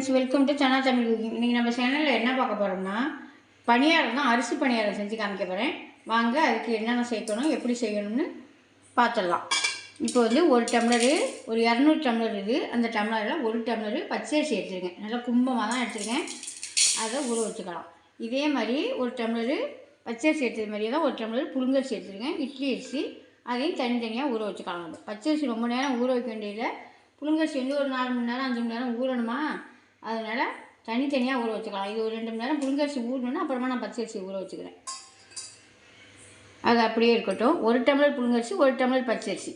Friends welcome to Sana Tamil cooking இன்றைக்கி நம்ம சேனலில் என்ன பார்க்க போகிறோம்னா பணியாரம் தான் அரிசி பணியாரம் செஞ்சு காமிக்க போகிறேன் வாங்க அதுக்கு என்னென்ன சேர்க்கணும் எப்படி செய்யணும்னு பார்த்துடலாம். இப்போ வந்து ஒரு டம்ளரு ஒரு இரநூறு டம்ளர் இது. அந்த டம்ளரில் ஒரு டம்ளரு பச்சரிசி எடுத்துருக்கேன். நல்லா கும்பமாக தான் எடுத்துருக்கேன். அதை ஊற வச்சுக்கலாம். இதே மாதிரி ஒரு டம்ளரு பச்சரிசி எடுத்தது மாதிரியே தான் ஒரு டம்ளர் புழுங்கரிசி எடுத்துருக்கேன். இட்லி அரிசி அதையும் தனித்தனியாக ஊற வச்சுக்கலாம். நம்ம பச்சரிசி ரொம்ப நேரம் ஊற வைக்க வேண்டியதில்லை. புழுங்கரிசி வந்து ஒரு நாலு மணி நேரம் அஞ்சு மணி நேரம் ஊறணுமா? அதனால் தனித்தனியாக ஊற வச்சுக்கலாம். இது ஒரு ரெண்டு மணி நேரம் புழுங்கரிசி ஊறணுன்னா அப்புறமா நான் பச்சரிசி ஊற வச்சுக்கிறேன். அது அப்படியே இருக்கட்டும். ஒரு டம்ளர் புழுங்கரிசி ஒரு டம்ளர் பச்சரிசி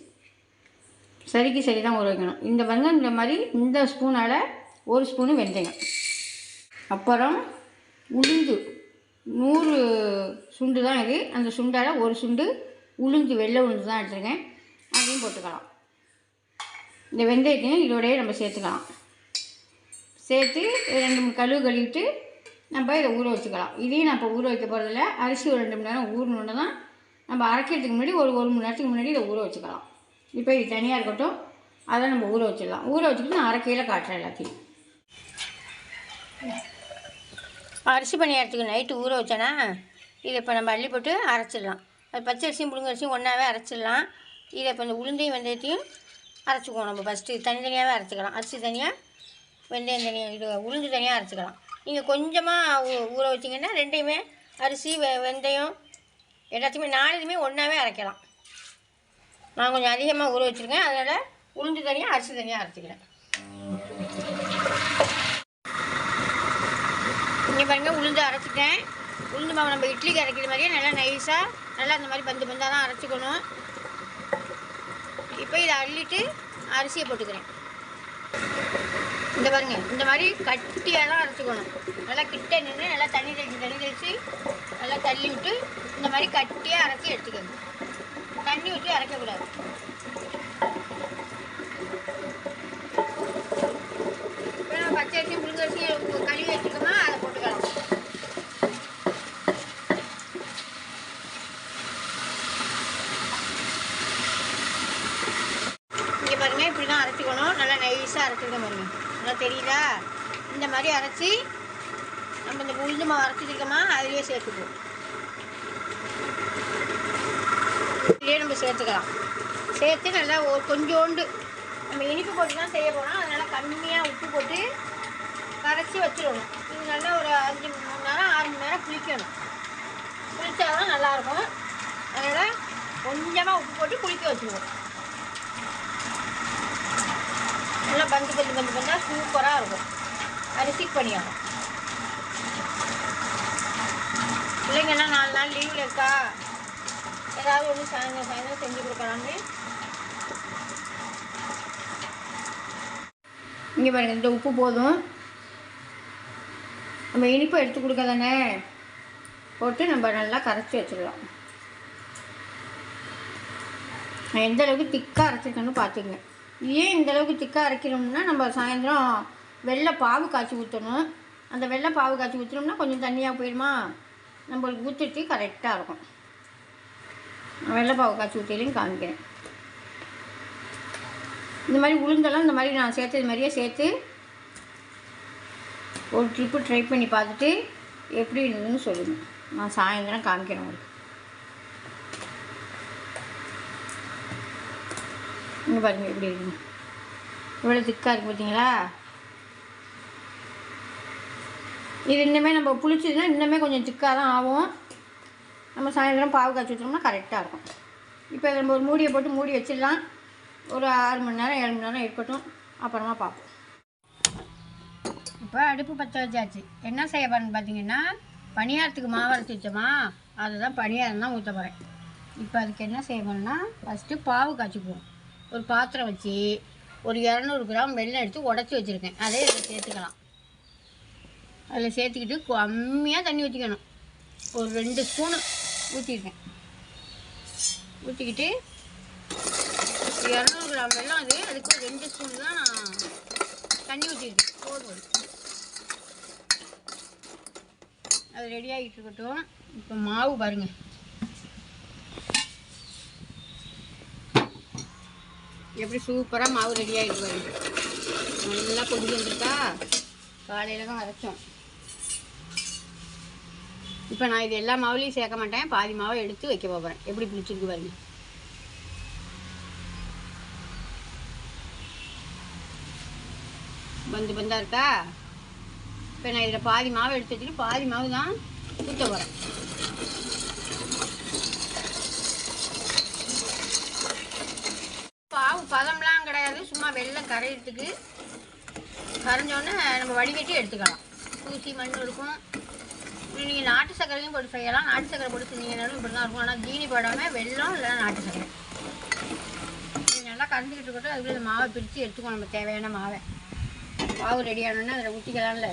சரிக்கு சரி தான் ஊற வைக்கணும். இந்த பாருங்க இந்த மாதிரி இந்த ஸ்பூனால் ஒரு ஸ்பூனு வெந்தயம். அப்புறம் உளுந்து. நூறு சுண்டு தான் இது. அந்த சுண்டால் ஒரு சுண்டு உளுந்து வெள்ளை உளுந்து தான் எடுத்துருக்கேன். அதையும் போட்டுக்கலாம். இந்த வெந்தயத்தையும் இதோடய நம்ம சேர்த்துக்கலாம். சேர்த்து ரெண்டு மூணு கழுவு கழுவிட்டு நம்ம இதை ஊற வச்சுக்கலாம். இதையும் நான் இப்போ ஊற வைக்க போகிறதில்ல அரிசி ஒரு ரெண்டு மணி நேரம் ஊறணுன்னு தான் நம்ம அரைக்கிறதுக்கு முன்னாடி ஒரு ஒரு மணி நேரத்துக்கு முன்னாடி இதை ஊற வச்சுக்கலாம். இப்போ இது தனியாக இருக்கட்டும். அதை நம்ம ஊற வச்சிடலாம். ஊற வச்சுக்கிட்டு நான் அரைக்கையில் காட்டுறேன் எல்லாத்தையும். அரிசி பணியாரத்துக்கு நைட்டு ஊற வச்சேன்னா இதை இப்போ நம்ம அள்ளி போட்டு அரைச்சிடலாம். அது பச்சரிசியும் புழுங்கரிசியும் ஒன்றாவே அரைச்சிடலாம். இதை இப்போ இந்த உளுந்தையும் வெந்தயத்தையும் அரைச்சிக்குவோம் நம்ம ஃபஸ்ட்டு தனித்தனியாகவே அரைச்சிக்கலாம். அரிசி தனியாக வெந்தயம் தனியாக இது உளுந்து தனியாக அரைச்சிக்கலாம். நீங்கள் கொஞ்சமாக ஊ- ஊற வச்சிங்கன்னா ரெண்டையுமே அரிசி வெ வெந்தயம் எல்லாத்தையுமே நாலுமே ஒன்றாவே அரைக்கலாம். நான் கொஞ்சம் அதிகமாக ஊற வச்சுருக்கேன். அதனால் உளுந்து தனியாக அரிசி தனியாக அரைச்சிக்கிறேன். இங்கே பாருங்கள் உளுந்து அரைச்சிட்டேன். உளுந்து மாவு நம்ம இட்லிக்கு அரைக்கிற மாதிரியே நல்லா நைஸாக நல்லா அந்த மாதிரி பந்து பந்தாக தான் அரைச்சிக்கணும். இப்போ இதை அள்ளிட்டு அரிசியை போட்டுக்கிறேன். இந்த பாருங்க இந்த மாதிரி கட்டியாக தான் அரைச்சிக்கணும். நல்லா கிட்ட நின்று நல்லா தண்ணி தெளிச்சு தண்ணி தெளிச்சு நல்லா தள்ளி விட்டு இந்த மாதிரி கட்டியாக அரைச்சி எடுத்துக்கணும். தண்ணி ஊற்றி அரைக்கக்கூடாது. பச்சரிசி நம்ம பச்சை அரிசி கழுவி வச்சுக்கோமா அதை போட்டுக்கலாம். இங்கே பாருங்கள் இப்படி தான் அரைச்சிக்கணும். நல்லா நைஸாக அரைச்சிருக்க பாருங்கள் நல்லா தெரியுதா? இந்த மாதிரி அரைச்சி நம்ம இந்த உளுந்து மாவு அரைச்சிருக்கோமா அதுலேயே சேர்த்துக்குவோம் இதுலேயே நம்ம சேர்த்துக்கலாம். சேர்த்து நல்லா ஒரு கொஞ்சோண்டு நம்ம இனிப்பு போட்டு தான் செய்ய போகிறோம் அதனால் கம்மியாக உப்பு போட்டு கரைச்சி வச்சிடணும். இது நல்லா ஒரு அஞ்சு மணி நேரம் ஆறு மணி நேரம் புளிக்கணும். புளிச்சா தான் நல்லாயிருக்கும் அதனால் கொஞ்சமாக உப்பு போட்டு புளிக்க வச்சுருவோம். நல்லா பந்து பந்து பந்து பண்ணால் சூப்பராக இருக்கும். அரிசி பணியாரம் பிள்ளைங்கன்னா நாலு நாள் லீவில் இருக்கா? ஏதாவது ஒன்று சாயந்தரம் சாயந்தரம் செஞ்சு கொடுக்கலாம்னு இங்கே பாருங்கள் இந்த உப்பு போதும். நம்ம இனிப்பு எடுத்து கொடுக்க தானே போட்டு நம்ம நல்லா கரைச்சி வச்சிடலாம். நான் எந்த அளவுக்கு திக்காக அரைச்சிருக்கேன்னு பார்த்துங்க ஏன் இந்தளவுக்கு திக்காக அரைக்கணும்னா நம்ம சாயந்தரம் வெள்ளை பாவு காய்ச்சி ஊற்றணும் அந்த வெள்ளை பாவு காய்ச்சி ஊற்றினோம்னா கொஞ்சம் தண்ணியாக போயிடுமா நம்மளுக்கு ஊற்றிட்டு கரெக்டாக இருக்கும். வெள்ளை பாவு காய்ச்சி ஊற்றிலையும் காமிக்கிறேன். இந்த மாதிரி உளுந்தெல்லாம் இந்த மாதிரி நான் சேர்த்தது மாதிரியே சேர்த்து ஒரு ட்ரிப்பு ட்ரை பண்ணி பார்த்துட்டு எப்படி இருந்ததுன்னு சொல்லுங்கள் நான் சாயந்தரம் காமிக்கிறேன் உங்களுக்கு. இங்கே பாருங்கள் எப்படி இருக்குங்க இவ்வளோ திக்காக இருக்குது பார்த்தீங்களா இது இன்னுமே நம்ம புளிச்சதுன்னா இன்னுமே கொஞ்சம் திக்காக தான் ஆகும். நம்ம சாயந்தரம் பாவு காய்ச்சி வச்சோம்னா கரெக்டாக இருக்கும். இப்போ நம்ம ஒரு மூடியை போட்டு மூடி வச்சிடலாம். ஒரு ஆறு மணி நேரம் ஏழு மணி நேரம் இருக்கட்டும். அப்புறமா பார்ப்போம். இப்போ அடுப்பு பற்ற வச்சாச்சு. என்ன செய்ய போகிறேன்னு பார்த்தீங்கன்னா பணியாரத்துக்கு மாவு அரைச்சி வச்சோமா அதுதான் பணியாரம் தான் ஊற்ற போகிறேன் இப்போ அதுக்கு என்ன செய்ய போகிறேன்னா ஃபஸ்ட்டு பாவு காய்ச்சிக்குவோம். ஒரு பாத்திரம் வச்சு ஒரு இரநூறு கிராம் வெள்ளம் எடுத்து உடச்சி வச்சுருக்கேன். அதே இதில் சேர்த்துக்கலாம். அதில் சேர்த்துக்கிட்டு கம்மியாக தண்ணி ஊற்றிக்கணும் ஒரு ரெண்டு ஸ்பூனு ஊற்றிருக்கேன் ஊற்றிக்கிட்டு இரநூறு கிராம் வெள்ளம் அது அதுக்கு ஒரு ரெண்டு ஸ்பூன் தான் நான் தண்ணி ஊற்றிருக்கேன் போதும். அது. அது ரெடி ஆகிட்டு இருக்கட்டும். இப்போ மாவு பாருங்கள் எப்படி சூப்பராக மாவு ரெடி ஆகிட்டு நல்லா கொதிக்க வந்துருக்கா? காலையில் தான் அரைச்சோம். இப்போ நான் இது எல்லா மாவுலையும் சேர்க்க மாட்டேன். பாதி மாவை எடுத்து வைக்க போகிறேன் எப்படி பிடிச்சிருக்கு பாருங்க. பந்து பந்தாக இருக்கா? இப்போ நான் இதில் பாதி மாவு எடுத்து வச்சுட்டு பாதி மாவு தான் ஊற்ற போகிறேன் பாவு பதம்லாம் கிடையாது. சும்மா வெள்ளம் கரையிறதுக்கு. கரைஞ்சோடனே நம்ம வடிகட்டி எடுத்துக்கலாம். தூசி மண் இருக்கும். நீங்கள் நாட்டு சர்க்கரையும் போட்டு செய்யலாம். நாட்டு சர்க்கரை போட்டு செஞ்சீங்கனாலும் இப்படி தான் இருக்கும். ஆனால் ஜீனி போடாமல் வெல்லம் இல்லைன்னா நாட்டு சர்க்கரை. நல்லா கரைஞ்சிக்கிட்டு இருக்கட்டும். அதுக்குள்ள அந்த மாவை பிரித்து எடுத்துக்கணும். நம்ம தேவையான மாவை. மாவு ரெடி ஆனோன்னா அதில் ஊற்றிக்கலாம்ல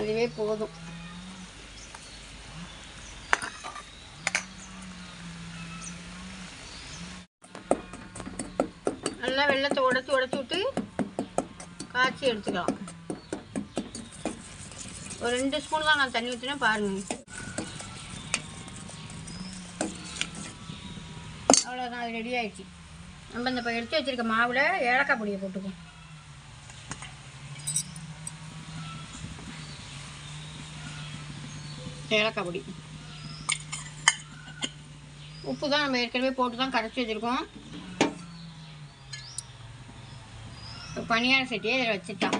அதுவே போதும். நல்லா வெள்ளத்தை உடச்சி உடச்சி விட்டு காய்ச்சி எடுத்துக்கலாம். ஒரு ரெண்டு ஸ்பூன் தான் நான் தண்ணி ஊற்றினேன் பாருங்க. அவ்வளோதான் அது ரெடி ஆயிடுச்சு. நம்ம இந்த இப்போ எடுத்து வச்சுருக்க மாவில் ஏலக்காய் பொடியை போட்டுக்குவோம். ஏலக்காய் பொடி. உப்பு தான் நம்ம ஏற்கனவே போட்டு தான் கரைச்சி வச்சுருக்கோம். பணியார சட்டியை இதில் வச்சுட்டான்.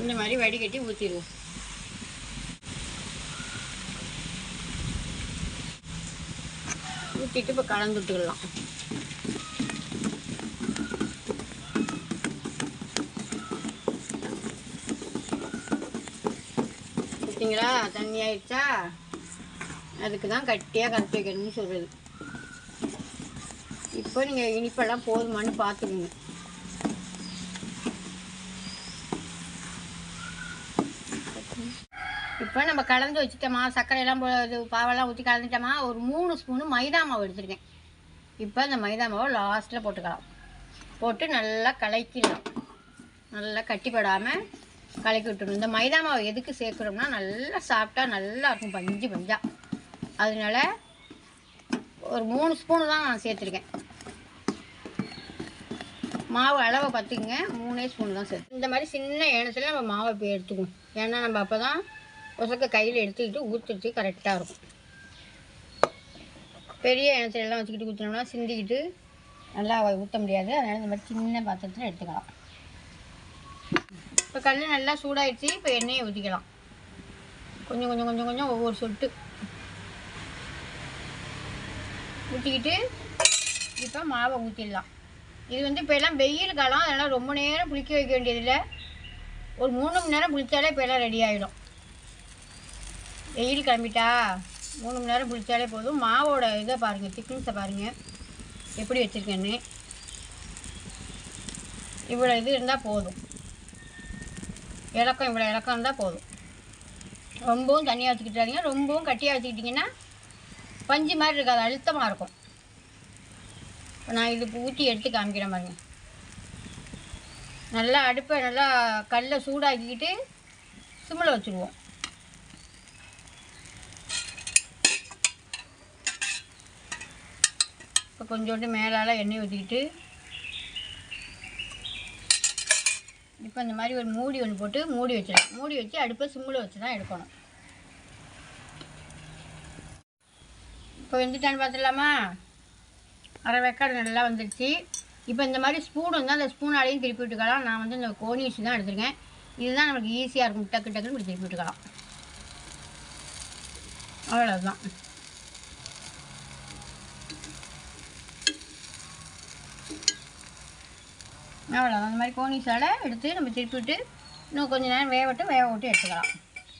இந்த மாதிரி வடிகட்டி ஊற்றிடுவோம் ஊற்றிட்டு இப்போ கலந்து விட்டுக்கலாம். பார்த்தீங்களா தண்ணி ஆயிடுச்சா? அதுக்கு தான் கட்டியாக கரைச்சி வைக்கணும்னு சொல்கிறது இப்போ நீங்கள் இனிப்பெல்லாம் போதுமான்னு பார்த்துக்குங்க இப்போ நம்ம கலந்து வச்சுட்டோமா சர்க்கரையெல்லாம் போ- இது பாவெல்லாம் ஊற்றி கலந்துட்டோமா ஒரு மூணு ஸ்பூனு மைதா மாவு எடுத்துருக்கேன். இப்போ இந்த மைதா மாவை லாஸ்ட்டில் போட்டுக்கலாம். போட்டு நல்லா கலக்கிடலாம் நல்லா கட்டிப்படாமல் கலக்கி விட்டுணும் இந்த மைதா மாவு எதுக்கு சேர்க்குறோம்னா நல்லா சாப்பிட்டா நல்லா இருக்கும் பஞ்சு பஞ்சா. அதனால ஒரு மூணு ஸ்பூனு தான் நான் சேர்த்துருக்கேன். மாவு அளவை பார்த்துக்குங்க. மூணே ஸ்பூன் தான் சேர்த்து. இந்த மாதிரி சின்ன ஏனத்தில் நம்ம மாவை போய் எடுத்துக்குவோம். ஏன்னா நம்ம அப்போ தான் உசக்க கையில் எடுத்துக்கிட்டு ஊற்றுறதுக்கு கரெக்டாக இருக்கும். பெரிய ஏனத்துல எல்லாம் வச்சுக்கிட்டு ஊற்றினோம்னா சிந்திக்கிட்டு நல்லா ஊற்ற முடியாது. அதனால் இந்த மாதிரி சின்ன பாத்திரத்தில் எடுத்துக்கலாம். இப்போ கல் நல்லா சூடாயிடுச்சு. இப்போ எண்ணெயை ஊற்றிக்கலாம் கொஞ்சம் கொஞ்சம் கொஞ்சம் கொஞ்சம் ஒவ்வொரு சொட்டு. ஊற்றிக்கிட்டு இப்போ மாவை ஊற்றிடலாம் இது வந்து இப்போ எல்லாம் வெயில் காலம் அதனால் ரொம்ப நேரம் புளிக்க வைக்க வேண்டியதில்லை. ஒரு மூணு மணி நேரம் குளித்தாலே இப்போ எல்லாம் ரெடி ஆகிடும் வெயில் கிளம்பிட்டா மூணு மணி நேரம் புளிச்சாலே போதும். மாவோட இதை பாருங்கள் திக்னஸை பாருங்கள் எப்படி வச்சுருக்கேன்னு. இவ்வளோ இது இருந்தால் போதும். இலக்கம் இவ்வளோ இலக்கம் இருந்தால் போதும். ரொம்பவும் தண்ணியாக வச்சுக்கிட்டாதீங்க. ரொம்பவும் கட்டியாக வச்சுக்கிட்டிங்கன்னா பஞ்சு மாதிரி இருக்காது அழுத்தமாக இருக்கும். இப்போ நான் இது ஊற்றி எடுத்து காமிக்கிறேன் பாருங்க. நல்லா அடுப்பை நல்லா கல்லை சூடாக்கிக்கிட்டு சிம்மில் வச்சுருவோம். இப்போ கொஞ்சோண்டு மேலால் எண்ணெய் ஊற்றிக்கிட்டு இப்போ இந்த மாதிரி ஒரு மூடி ஒன்று போட்டு மூடி வச்சிடலாம். மூடி வச்சு அடுப்பை சிம்மில் வச்சு தான் எடுக்கணும். இப்போ வெந்துட்டான்னு பார்த்துடலாமா அரை வெக்காடு நல்லா வந்துடுச்சு இப்போ இந்த மாதிரி ஸ்பூன் வந்து அந்த ஸ்பூனாலையும் திருப்பி விட்டுக்கலாம். நான் வந்து இந்த கோணி வச்சு தான் எடுத்துருக்கேன். இதுதான் நமக்கு ஈஸியாக இருக்கும். டக்கு டக்குன்னு இப்படி திருப்பி விட்டுக்கலாம். அவ்வளோதான் அவ்வளோதான் அந்த மாதிரி கோணி சாலை எடுத்து நம்ம திருப்பி விட்டு இன்னும் கொஞ்சம் நேரம் வேக விட்டு வேக விட்டு எடுத்துக்கலாம்.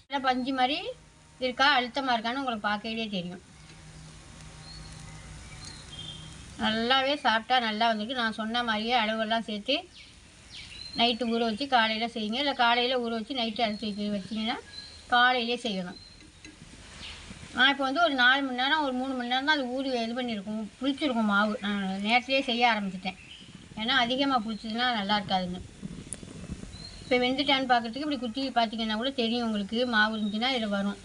இல்லை பஞ்சு மாதிரி இருக்கா? அழுத்தமாக இருக்கான்னு உங்களுக்கு பார்க்கவே தெரியும். நல்லாவே சாப்பிட்டா நல்லா வந்திருக்கு. நான் சொன்ன மாதிரியே அளவெல்லாம் சேர்த்து நைட்டு ஊற வச்சு காலையில் செய்யுங்க. இல்லை காலையில் ஊற வச்சு நைட்டு அரைச்சி வைக்க வச்சிங்கன்னா காலையிலே செய்யணும். நான் இப்போ வந்து ஒரு நாலு மணி நேரம் ஒரு மூணு மணி நேரம் தான் அது ஊறி இது பண்ணியிருக்கும் புளிச்சிருக்கும் மாவு. நான் நேரத்துலேயே செய்ய ஆரம்பிச்சிட்டேன். ஏன்னா அதிகமாக புளிச்சதுன்னா நல்லா இருக்காதுன்னு. இப்போ வெந்துட்டான்னு பார்க்குறதுக்கு இப்படி குத்தி பார்த்தீங்கன்னா கூட தெரியும் உங்களுக்கு. மாவு இருந்துச்சுன்னா இதில் வரும்.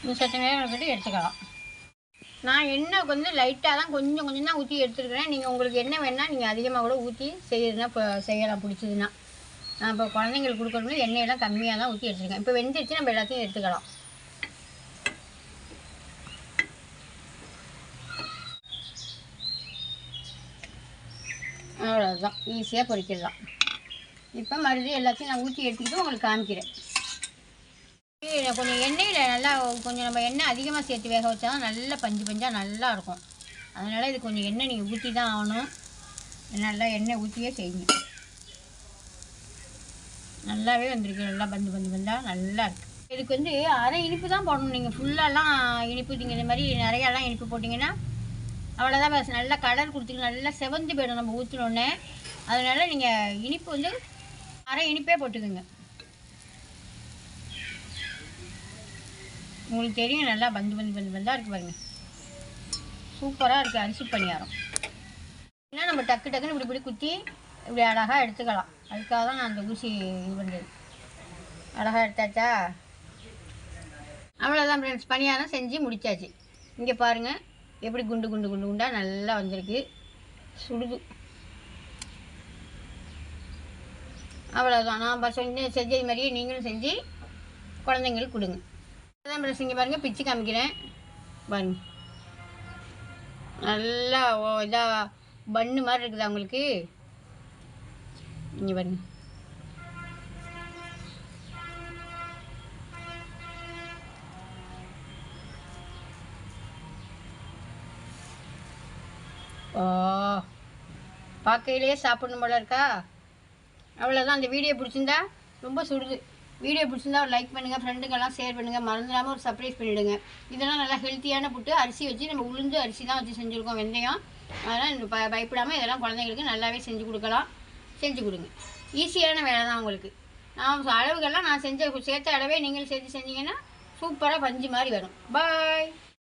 இன்னும் நேரம் எடுத்துக்கலாம். நான் எண்ணெய் வந்து லைட்டாக தான் கொஞ்சம் கொஞ்சம் தான் ஊற்றி எடுத்துருக்கிறேன். நீங்கள் உங்களுக்கு என்ன வேணால் நீங்கள் அதிகமாக கூட ஊற்றி செய்யறதுனா இப்போ செய்யலாம் பிடிச்சதுன்னா. நான் இப்போ குழந்தைங்களுக்கு கொடுக்கணும்னு எண்ணெயெல்லாம் கம்மியாக தான் ஊற்றி எடுத்துருக்கேன். இப்போ வெந்துருச்சு நம்ம எல்லாத்தையும் எடுத்துக்கலாம். அவ்வளோதான் ஈஸியாக பொரிக்கிடலாம் இப்போ மறுபடியும் எல்லாத்தையும் நான் ஊற்றி எடுத்துக்கிட்டு உங்களுக்கு காமிக்கிறேன். இது கொஞ்சம் எண்ணெயில் நல்லா கொஞ்சம் நம்ம எண்ணெய் அதிகமாக சேர்த்து வேக வச்சா தான் நல்லா பஞ்சு பஞ்சாக நல்லா இருக்கும். அதனால் இது கொஞ்சம் எண்ணெய் நீங்கள் ஊற்றி தான் ஆகணும். நல்லா எண்ணெய் ஊற்றியே செய்யுங்க. நல்லாவே வந்திருக்கு நல்லா பந்து பந்து பந்தாக நல்லா இருக்குது இதுக்கு வந்து அரை இனிப்பு தான் போடணும். நீங்கள் ஃபுல்லாலாம் இனிப்பு நீங்கள் இந்த மாதிரி நிறையாலாம் இனிப்பு போட்டிங்கன்னா அவ்வளோதான் பஸ் நல்லா கலர் கொடுத்துட்டு நல்லா செவந்து போயிடும் நம்ம ஊற்றினோடனே அதனால் நீங்கள் இனிப்பு வந்து அரை இனிப்பே போட்டுக்குங்க. உங்களுக்கு தெரியும் நல்லா பந்து பந்து பந்து பந்தாக இருக்குது பாருங்க. சூப்பராக இருக்குது அரிசி பணியாரம். ஏன்னா நம்ம டக்கு டக்குன்னு இப்படி இப்படி குத்தி இப்படி அழகாக எடுத்துக்கலாம். அதுக்காக தான் நான் அந்த ஊசி இது பண்ணுறது அழகாக எடுத்தாச்சா? அவ்வளோதான் ஃப்ரெண்ட்ஸ் பணியாரம் செஞ்சு முடிச்சாச்சு. இங்கே பாருங்கள் எப்படி குண்டு குண்டு குண்டு குண்டாக நல்லா வந்திருக்கு. சுடுது. அவ்வளோதான் நான் செஞ்ச செஞ்சது மாதிரியே நீங்களும் செஞ்சு குழந்தைங்களுக்கு கொடுங்க. அதான் ப்ளஸ் இங்கே பாருங்கள் பிச்சு காமிக்கிறேன். பன் நல்லா ஓ இதாக பன்னு மாதிரி இருக்குதா உங்களுக்கு இங்கே பாருங்க. ஓ பார்க்கையிலேயே சாப்பிடணும் போல இருக்கா? அவ்வளோதான் அந்த வீடியோ பிடிச்சிருந்தா ரொம்ப சுடுது. வீடியோ பிடிச்சிருந்தா ஒரு லைக் பண்ணுங்கள் ஃப்ரெண்டுக்கெல்லாம் ஷேர் பண்ணுங்கள் மறந்துடாமல் ஒரு சர்ப்ரைஸ் பண்ணிவிடுங்க இதெல்லாம் நல்லா ஹெல்த்தியான புட்டு அரிசி வச்சு நம்ம உளுந்து அரிசி தான் வச்சு செஞ்சுருக்கோம் வெந்தயம். அதனால் ப பயப்படாமல் இதெல்லாம் குழந்தைங்களுக்கு நல்லாவே செஞ்சு கொடுக்கலாம். செஞ்சு கொடுங்க. ஈஸியான வேலை தான் உங்களுக்கு. நான் அளவுகள்லாம் நான் செஞ்ச சேர்த்த அளவே நீங்கள் சேர்த்து செஞ்சீங்கன்னா சூப்பராக பஞ்சு மாதிரி வரும். பாய்